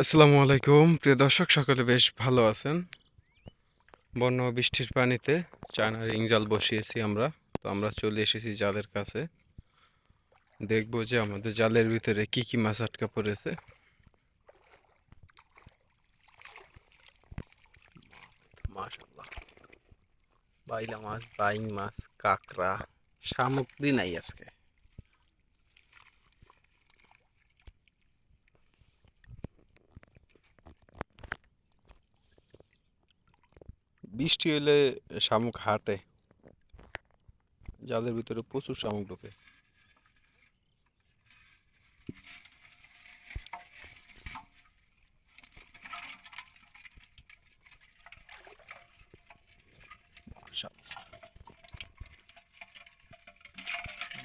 আসসালামু আলাইকুম। প্রিয় দর্শক, সকলে বেশ ভালো আছেন। বন্য বৃষ্টির পানিতে চায়নার রিং জাল বসিয়েছি আমরা। তো আমরা চলে এসেছি জালের কাছে। দেখব যে আমাদের জালের ভিতরে কি কি মাছ আটকা পড়েছে। বাইলা মাছ, বাইং মাছ, কাঁকড়া শামুক দিন নাই আজকে। বৃষ্টি হলে শামুক হাঁটে জালের ভিতরে প্রচুর শামুক ঢোকে।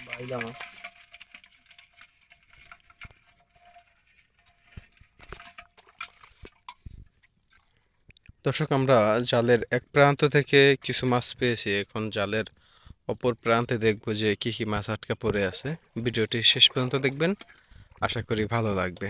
বাইলা মাছ দর্শক, আমরা জালের এক প্রান্ত থেকে কিছু মাছ পেয়েছি। এখন জালের অপর প্রান্তে দেখব যে কি কি মাছ আটকা পড়ে আছে। ভিডিওটি শেষ পর্যন্ত দেখবেন। আশা করি ভালো লাগবে।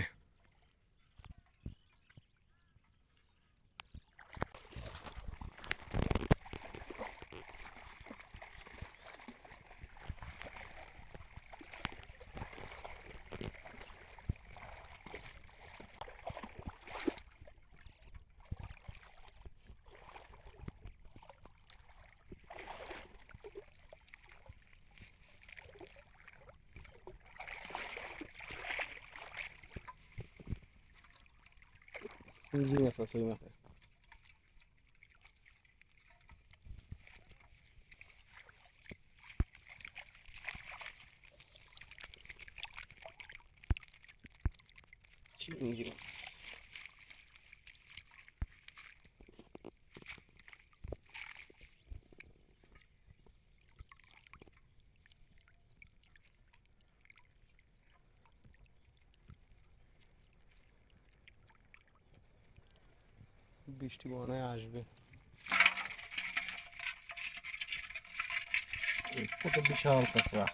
চিংড়ি মাছ আছে ওই মাছে চিংড়ি মাছ বৃষ্টি মনে হয় আসবে কত বিশাল কাঁকড়া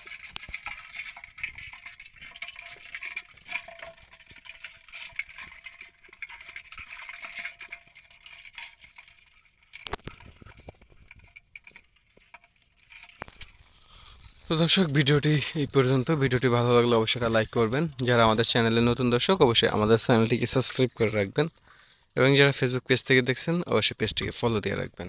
তো দর্শক ভিডিওটি এই পর্যন্ত। ভিডিওটি ভালো লাগলে অবশ্যই লাইক করবেন। যারা আমাদের চ্যানেলে নতুন দর্শক অবশ্যই আমাদের চ্যানেলটিকে সাবস্ক্রাইব করে রাখবেন। এবং যারা ফেসবুক পেজ থেকে দেখছেন অবশ্যই পেজটিকে ফলো দিয়ে রাখবেন।